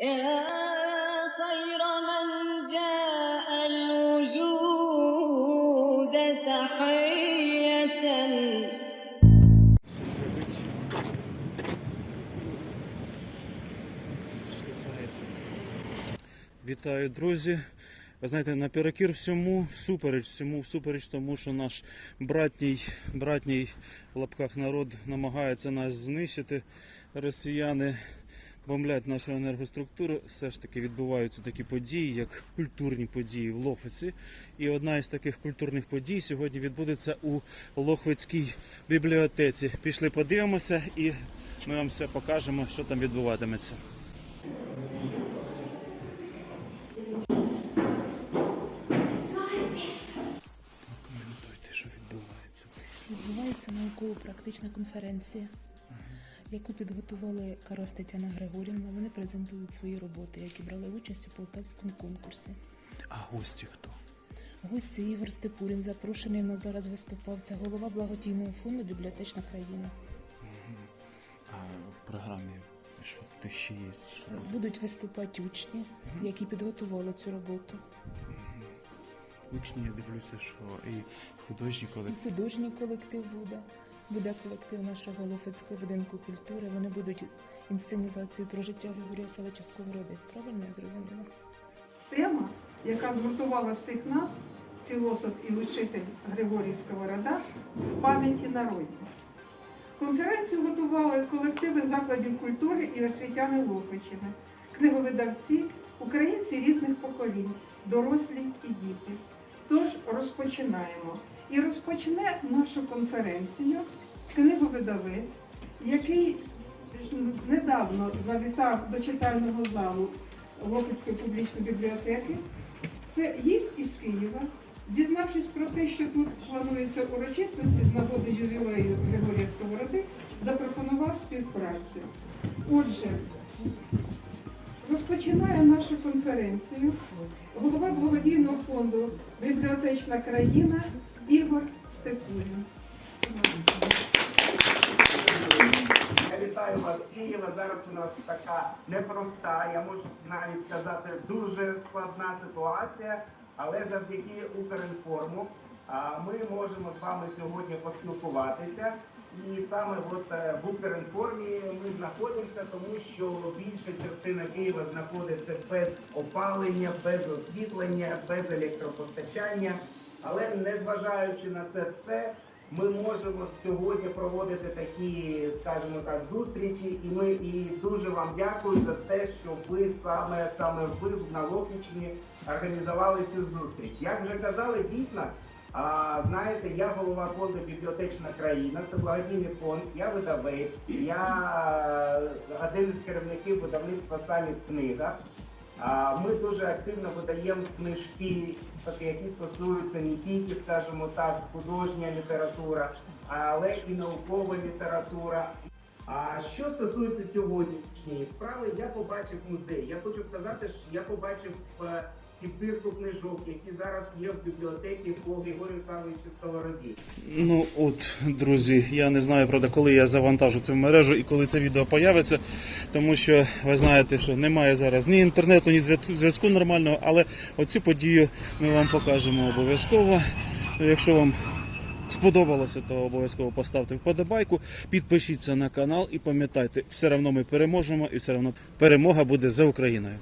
يا خير من جاء الوجود تحية Вітаю, друзі. Ви знаєте, наперекір всьому, всупереч всьому, всупереч тому, що наш братній, братній в лапках народ намагається нас знищити. Росіяни бомблять нашу енергоструктуру. Все ж таки відбуваються такі події, як культурні події в Лохвиці. І одна із таких культурних подій сьогодні відбудеться у Лохвицькій бібліотеці. Пішли подивимося і ми вам все покажемо, що там відбуватиметься. Відбувається. Науково-практична конференція, яку підготували Карас Тетяна Григорівна. Вони презентують свої роботи, які брали участь у полтавському конкурсі. А гості хто? Гості Ігор Степурін запрошений в нас зараз виступав. Це голова благодійного фонду Бібліотечна країна. А в програмі що ти ще є? Що? Будуть виступати учні, які підготували цю роботу. Учні, я дивлюся, що і художні І колектив. художній колектив буде. Буде колектив нашого Лофицького будинку культури. Вони будуть інсценізацію про життя Григорія Савича Сковороди. Правильно я зрозуміла? Тема, яка згуртувала всіх нас, філософ і учитель Григорій Сковорода, в пам'яті народів. Конференцію готували колективи закладів культури і освітяни Лохвичини, книговидавці, українці різних поколінь, дорослі і діти. Тож розпочинаємо. І розпочне нашу конференцію книговидавець, який недавно завітав до читального залу Лопецької публічної бібліотеки. Це гість із Києва. Дізнавшись про те, що тут плануються урочистості з нагоди ювілею Григорія Сковороди, запропонував співпрацю. Отже, розпочинає нашу конференцію голова благодійного фонду Бібліотечна країна Ігор Степурін. Я вітаю вас з Києва. Зараз у нас така непроста, я можу навіть сказати, дуже складна ситуація. Але завдяки Укрінформу ми можемо з вами сьогодні поспілкуватися. І саме от е, в Укрінформі ми знаходимося, тому що більша частина Києва знаходиться без опалення, без освітлення, без електропостачання. Але незважаючи на це все, ми можемо сьогодні проводити такі, скажімо так, зустрічі, і ми і дуже вам дякую за те, що ви саме саме ви на Лохвичині організували цю зустріч. Як вже казали, дійсно. А знаєте, я голова фонду Бібліотечна країна, це благодійний фонд, я видавець, я один із керівників видавництва Саміт книга. Ми дуже активно видаємо книжки, які стосуються не тільки, скажімо так, художня література, але і наукова література. А що стосується сьогоднішньої справи, я побачив музей. Я хочу сказати, що я побачив е, підбірку книжок, які зараз є в бібліотеці по Григорію Савичу Сковороді. Ну от, друзі, я не знаю, правда, коли я завантажу в мережу і коли це відео появиться, тому що ви знаєте, що немає зараз ні інтернету, ні зв'язку нормального, але оцю подію ми вам покажемо обов'язково. Якщо вам сподобалося, то обов'язково поставте вподобайку, підпишіться на канал і пам'ятайте, все одно ми переможемо і все одно перемога буде за Україною.